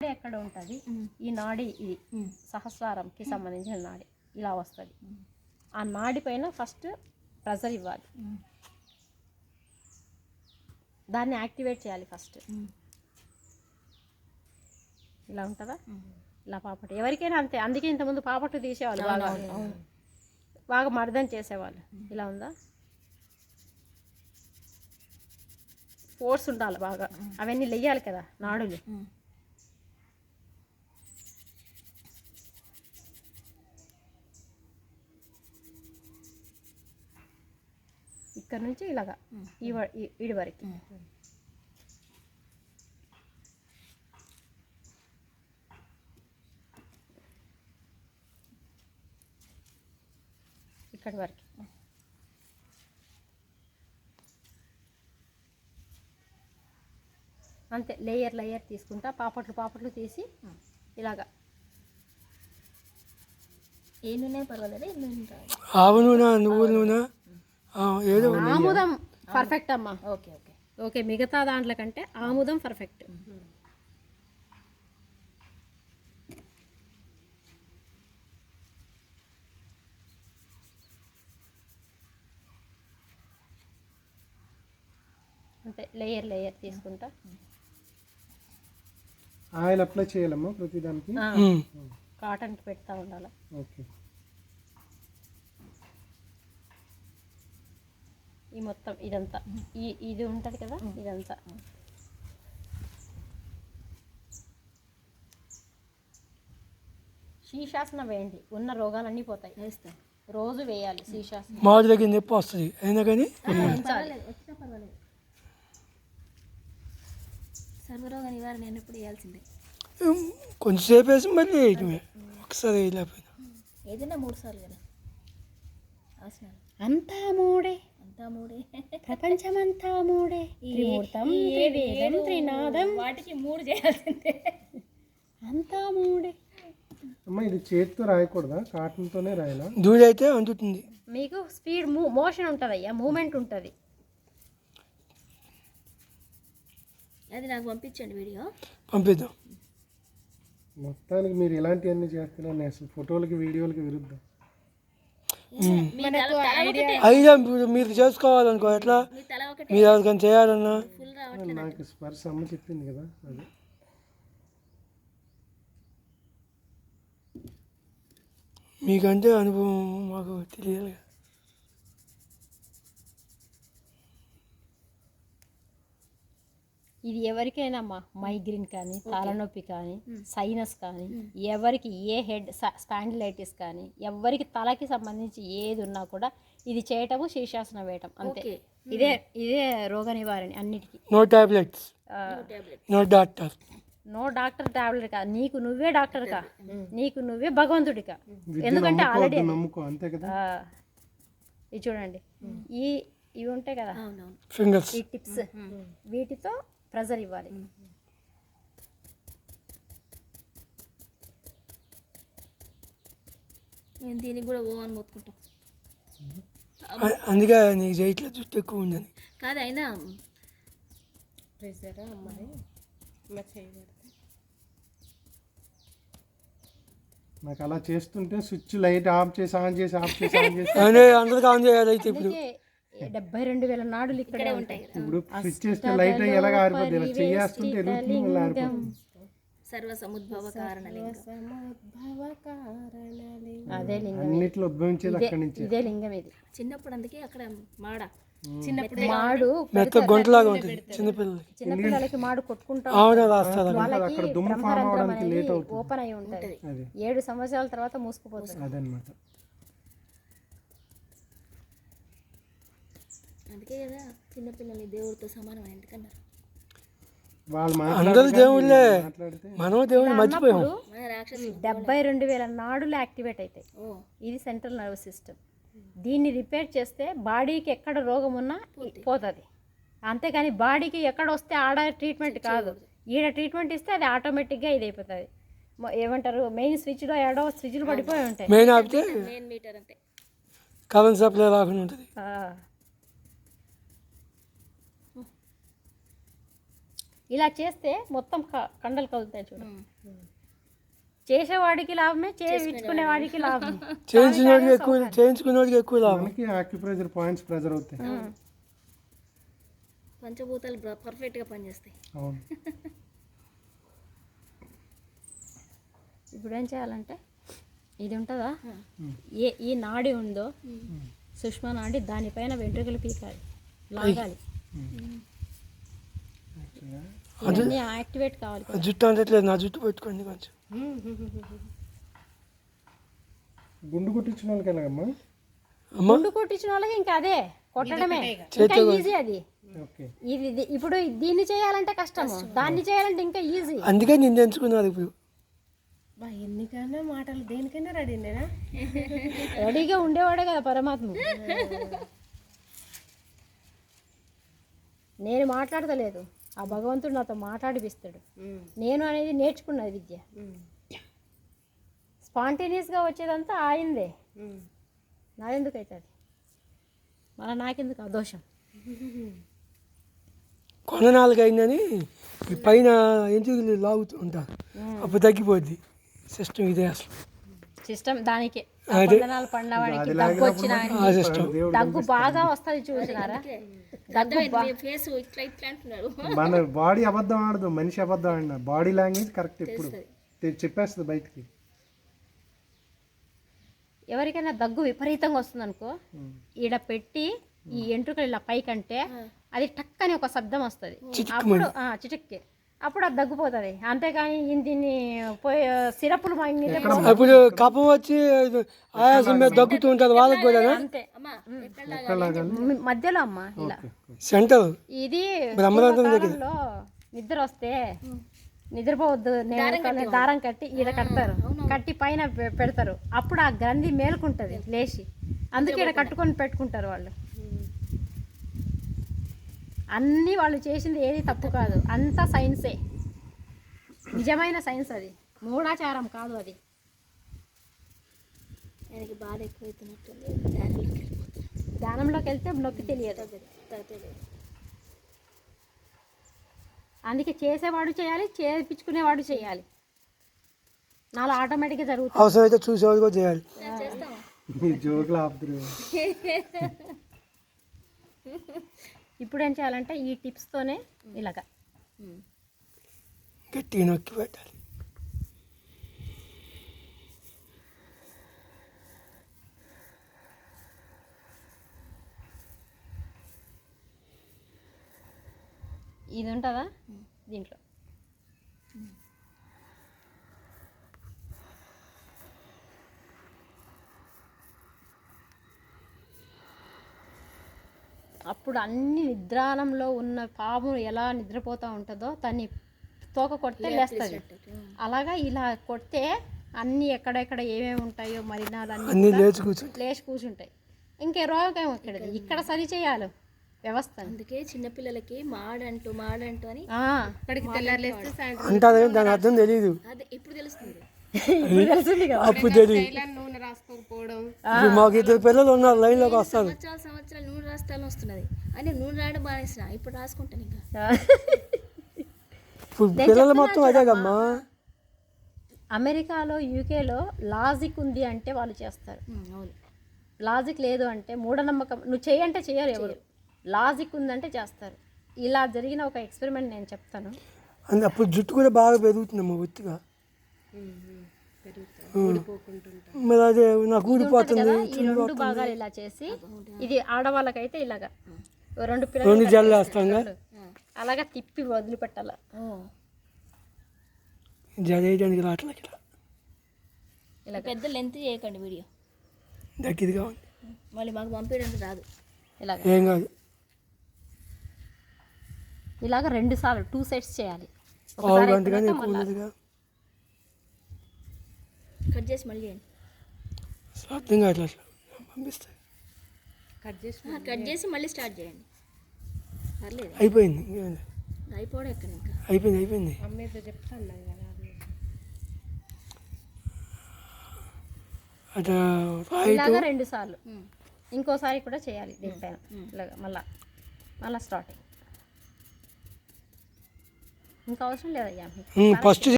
నాడి ఎక్కడ ఉంటుంది? ఈ నాడి ఇది సహస్రారంకి సంబంధించిన నాడి. ఇలా వస్తుంది. ఆ నాడి పైన ఫస్ట్ ప్రెజర్ ఇవ్వాలి. దాన్ని యాక్టివేట్ చేయాలి ఫస్ట్. ఇలా ఉంటుందా? ఇలా పాపట ఎవరికైనా అంతే. అందుకే ఇంతకుముందు పాపట్టు తీసేవాళ్ళు బాగా. బాగా మర్దన చేసేవాళ్ళు. ఇలా ఉందా? ఫోర్స్ ఉండాలి బాగా. అవన్నీ లెయ్యాలి కదా నాడులు. ఇక్కడ నుంచి ఇలాగా ఈ ఈడి వరకు. ఇక్కడి వరకు. అంతే లేయర్ లేయర్ తీసుకుంటా పాపట్లు పాపట్లు తీసి ఇలాగా. ఏ నూనె? పర్వాలేదు? ఏ నూనె? రాదు ఆవు నూనె నువ్వుల నూనె. ఏదో. ఆముదం పర్ఫెక్ట్ అమ్మా. Okay okay. ఓకే మిగతా దాంట్ల కంటే ఆముదం పర్ఫెక్ట్ అంతే లేయర్ లేయర్ తీసుకుంటా. ఆయిల్ అప్లై చేయాలమ్మా ప్రతి దానికి? ఉమ్. కాటన్కి పెడతా ఉండాలి. ఓకే. ఈ మొత్తం ఇదంతా. ఈ ఇది ఉంటుంది కదా? ఇదంతా. శీషాసనం వేయండి. ఉన్న రోగాలన్నీ పోతాయి. వేస్తాం. రోజు వేయాలి శీషాసనం. మాడి దగ్గర నొప్పి వస్తుంది. అయినా కానీ సర్వరోగ నివారణ అయినప్పుడు వేయాల్సిందే కొంచెంసేపు వేసి మళ్ళీ వేయటమే. ఒకసారి వేయలేకపోయినా. ఏదైనా మూడు సార్లు కదా. అంతా మూడే. అంతా మూడే ప్రపంచమంతా మూడే త్రిమూర్తం త్రివేదం త్రినాదం. వాటికి మూడు చేయాల్సిందే. అంతా మూడే అమ్మ ఇది చేతితో రాయకూడదా? కాటన్తోనే రాయాలా? దూడి అయితే అంటుతుంది మీకు స్పీడ్ మూ మోషన్ ఉంటుంది అయ్యా మూమెంట్ ఉంటుంది. అది నాకు పంపించండి వీడియో. పంపిద్దాం. మొత్తానికి మీరు ఇలాంటివన్నీ చేస్తున్నారు నేను అసలు ఫోటోలకి వీడియోలకి విరుద్ధం. అయినా మీరు- మీరు చేసుకోవాలనుకో ఎట్లా? మీ తల ఒకటే. మీరు ఎవరికైనా చేయాలన్నా? నాకు స్పర్శ అమ్మ చెప్పింది కదా అది. మీకంటే అనుభవం మాకు తెలియాలి ఇది ఎవరికైనా అమ్మా మైగ్రేన్ కానీ తలనొప్పి కానీ సైనస్ కానీ ఎవరికి ఏ హెడ్ స్పాండిలైటిస్ కానీ ఎవరికి తలకి సంబంధించి ఏది ఉన్నా కూడా ఇది చేయటము శీర్షాసనం వేయటం అంతే. ఇదే ఇదే రోగ నివారణ అన్నిటికీ. No tablets no doctor no doctor tablet కాదు నీకు నువ్వే డాక్టర్ కా? నీకు నువ్వే భగవంతుడికా ఎందుకంటే ఆల్రెడీ నమ్ముకోవద్దు నమ్ముకో అంతే కదా? ఇది చూడండి. ఈ ఇవి ఉంటాయి కదా? ఈ టిప్స్. వీటితో ప్రెజర్ ఇవ్వాలి. నేను దీనికి కూడా ఓ అని మొత్తుకుంటాం. అందుకే నీకు చేయట్లేదు జుట్టు ఎక్కువ ఉందని. కాదు అయినా నాకు అలా చేస్తుంటే స్విచ్ లైట్ ఆఫ్ చేసి ఆన్ చేసి ఆఫ్ చేసి ఆన్ చేసి అందరికి ఆన్ చేయాలి అయితే ఇప్పుడు. డెబ్బై రెండు వేల నాడులు ఇక్కడే ఉంటాయి. ఇప్పుడు స్విచ్ చేస్తే లైట్ అయ్యి ఎలాగ ఆరిపోద్ది. ఇలా చేస్తుంటే ఎరుగుతుంది మళ్ళీ ఆరిపోతుంది సర్వ సముద్భవ కారణలింగం. అదే లింగం అన్నిట్లో ఉద్భవించేది అక్కడి నుంచి. ఇదే లింగం ఇది. చిన్నప్పుడు అందుకే అక్కడ మాడ. చిన్నప్పుడు మాడు మెత్త గొంటలాగా ఉంటుంది. చిన్నపిల్లలకి. చిన్నపిల్లలకి మాడు కొట్టుకుంటాం. ఆమె రాస్తారు వాళ్ళకి అక్కడ దుమ్ము ఫామ్ బ్రహ్మరంధ్రం అవడానికి అనేది లేట్ అవుతుంది. ఓపెన్ అయి ఉంటుంది. ఏడు సంవత్సరాల తర్వాత మూసుకుపోతుంది అదనమాట అందుకే కదా చిన్నపిల్లల్ని దేవుడితో సమానం ఎందుకన్నారు? వాళ్ళు అందరూ దేవుళ్ళే. మనం మర్చిపోయాం డెబ్బై రెండు వేల నాడులు యాక్టివేట్ అవుతాయి ఓ. ఇది సెంట్రల్ నర్వస్ సిస్టమ్. దీన్ని రిపేర్ చేస్తే బాడీకి ఎక్కడ రోగం ఉన్నా పోతుంది. అంతేగాని బాడీకి ఎక్కడ వస్తే ఆడ ట్రీట్మెంట్ కాదు. ఈడ ట్రీట్మెంట్ ఇస్తే అది ఆటోమేటిక్గా ఇది అయిపోతుంది. ఏమంటారు? మెయిన్ స్విచ్లో ఏడో స్విచ్లు పడిపోయి ఉంటాయి. మెయిన్ ఆపితే మెయిన్ మీటర్ అంతే. కరెంట్ సప్లై రాకుండా ఉంటుంది. ఇలా చేస్తే మొత్తం క- కండలు కలుగుతాయి చూడు. చేసేవాడికి లాభమే చేయించుకునే వాడికి లాభమే. చేయించిన వాడికి ఎక్కువ చేయించుకునే వాడికి ఎక్కువ లాభం. మనకి ఆక్యుప్రెజర్ పాయింట్స్ ప్రెజర్ అవుతాయి. పంచభూతాలు పర్ఫెక్ట్గా పనిచేస్తాయి. అవును. ఇప్పుడు ఏం చేయాలంటే ఇది ఉంటుందా? ఏ ఈ నాడి ఉందో సుష్మా నాడి దానిపైన వెంట్రుకలు పీకాలి. లాగాలి. యాక్టివేట్ కావాలి జుట్టు అంటట్లేదు నా జుట్టు పట్టుకోండి కొంచెం. గుండు కుట్టించిన వాళ్ళకి ఎలాగమ్మా అమ్మ? ముందు కొట్టించిన వాళ్ళకి ఇంకా అదే కొట్టడమే. ఇంకా ఈజీ అది. ఓకే. ఇది ఇప్పుడు దీన్ని చేయాలంటే కష్టము. దాన్ని చేయాలంటే ఇంకా ఈజీ అందుకే నిన్ను ఎంచుకున్నారు ఇప్పుడు. ఎన్నికైనా మాటలు దేనికైనా రెడీ నేనా? రెడీగా ఉండేవాడే కదా పరమాత్మ. నేను మాట్లాడతలేదు. ఆ భగవంతుడు నాతో మాట్లాడిపిస్తాడు. నేను అనేది నేర్చుకున్నది విద్య. స్పాంటేనియస్గా వచ్చేదంతా ఆయిందే. నాదెందుకు అవుతుంది మళ్ళీ నాకెందుకు ఆ దోషం? కొన నాలుగు అయిందని ఈ పైన ఎందుకు లాగుతూ ఉంటారు అప్పుడు తగ్గిపోద్ది. సిస్టమ్ ఇదే అసలు. సిస్టమ్ దానికే. వందనాలు పడినవాడికి దగ్గు వచ్చిన దగ్గు బాగా వస్తుంది చూసినారా? ఫేస్ ఇట్లా ఇట్లా మన బాడీ అబద్ధం ఆడదు మనిషి అబద్ధం ఆడిన. బాడీ లాంగ్వేజ్ కరెక్ట్ ఎప్పుడు? తె- చెప్పేస్తుంది బయటికి. ఎవరికైనా దగ్గు విపరీతంగా వస్తుంది అనుకో ఈడ పెట్టి ఈ ఎంట్రుకలు ఇలా పైకంటే అది టక్కని ఒక శబ్దం వస్తుంది. అప్పుడు ఆ, చిటిక్కి. అప్పుడు అది దగ్గుపోతుంది అంతేగాని ఈయన దీన్ని పోయి సిరపులు అప్పుడు కపం వచ్చి ఆయాసం మీద దగ్గుతూ ఉంటారు వాళ్ళకి కూడా అంతే. మధ్యలో అమ్మ ఇలా. సెంటర్. ఇది నిద్ర వస్తే నిద్రపోవద్దు నేను దారం కట్టి ఈడ కడతారు. కట్టి పైన పెడతారు. అప్పుడు ఆ గ్రంథి మేలుకుంటది లేచి. అందుకే ఈడ కట్టుకొని పెట్టుకుంటారు వాళ్ళు. అన్నీ వాళ్ళు చేసింది ఏది తప్పు కాదు. అంతా సైన్సే. నిజమైన సైన్స్ అది. మూఢాచారం కాదు అది. ఆయనకి బాధ ఎక్కువైతున్నట్టుంది. ధ్యానంలోకి వెళ్తే నొప్పి తెలియదు. అందుకే చేసేవాడు చేయాలి చేయించుకునేవాడు చేయాలి. నాలో ఆటోమేటిక్గా జరుగుతుంది. అవసరమైతే చూసేవాడు కూడా చేయాలి. జోకులు ఆపుతురు ఇప్పుడు ఏం చేయాలంటే ఈ టిప్స్తోనే ఇలాగా. గట్టిగా నొక్కి పెట్టాలి. ఇది ఉంటుందా? దీంట్లో. అప్పుడు అన్ని నిద్రానంలో ఉన్న పాము ఎలా నిద్రపోతూ ఉంటుందో దాన్ని తోక కొడితే లేస్తుంది. అలాగా ఇలా కొడితే అన్ని ఎక్కడెక్కడ ఏమేమి ఉంటాయో మలినాలన్నీ అన్నీ లేచి కూర్చుంటాయి. లేచి కూర్చుంటాయి. ఇంకే రోగం ఎక్కడది ఇక్కడ సరి చేయాలి వ్యవస్థని అందుకే చిన్నపిల్లలకి మాడంటూ మాడంటూ అని అంటారు కానీ దాని అర్థం తెలియదు అదే ఇప్పుడు తెలుస్తుంది. అప్పుడు తెలియదు ఇప్పుడు మాకు ఇద్దరు పిల్లలు ఉన్నారు లైన్లోకి వస్తారు. రాస్తాలని వస్తున్నది. అని నూనె రాయడం బానేసిన ఇప్పుడు రాసుకుంటాను ఇంకా. పిల్లలు మొత్తం అదేగమ్మా అమెరికాలో యూకేలో లాజిక్ ఉంది అంటే వాళ్ళు చేస్తారు. లాజిక్ లేదు అంటే మూఢనమ్మకం నువ్వు చేయంటే చేయరు ఎవరు. లాజిక్ ఉందంటే చేస్తారు. ఇలా జరిగిన ఒక ఎక్స్పెరిమెంట్ నేను చెప్తాను. అప్పుడు జుట్టు కూడా బాగా పెరుగుతుందమ్మా ఒత్తిగా మరి అదే నాకు ఊడిపోతుంది కదా ఈ రెండు భాగాలు ఇలా చేసి ఇది ఆడవాళ్ళకైతే ఇలాగా. రెండు రెండు జల్లు వేస్తాంగా అలాగా తిప్పి వదిలిపెట్టాల. రావట్లేదు ఇక్కడ ఇలా పెద్ద లెంత్ చేయకండి వీడియో. దగ్గరగా ఉంది మళ్ళీ మాకు పంపించడానికి రాదు. ఇలాగ. ఏం కాదు. ఇలాగ రెండు సార్లు టూ సెట్స్ చేయాలి. కట్ చేసి మళ్ళీ చేయండి. అర్థం కావట్లేదు అసలు పంపిస్తాయి ఆ, కట్ చేసి మళ్ళీ స్టార్ట్ చేయండి. పర్లేదు. అయిపోయింది. అయిపోవడం ఎక్కడ ఇంకా? అయిపోయింది అయిపోయింది. అట రైట్ ఇలాగ రెండు సార్లు. ఇంకోసారి కూడా చేయాలి దీనిపైన ఇలాగ మళ్ళా. మళ్ళా స్టార్టింగ్ ఇంకా అవసరం లేదయ్యా ఫస్ట్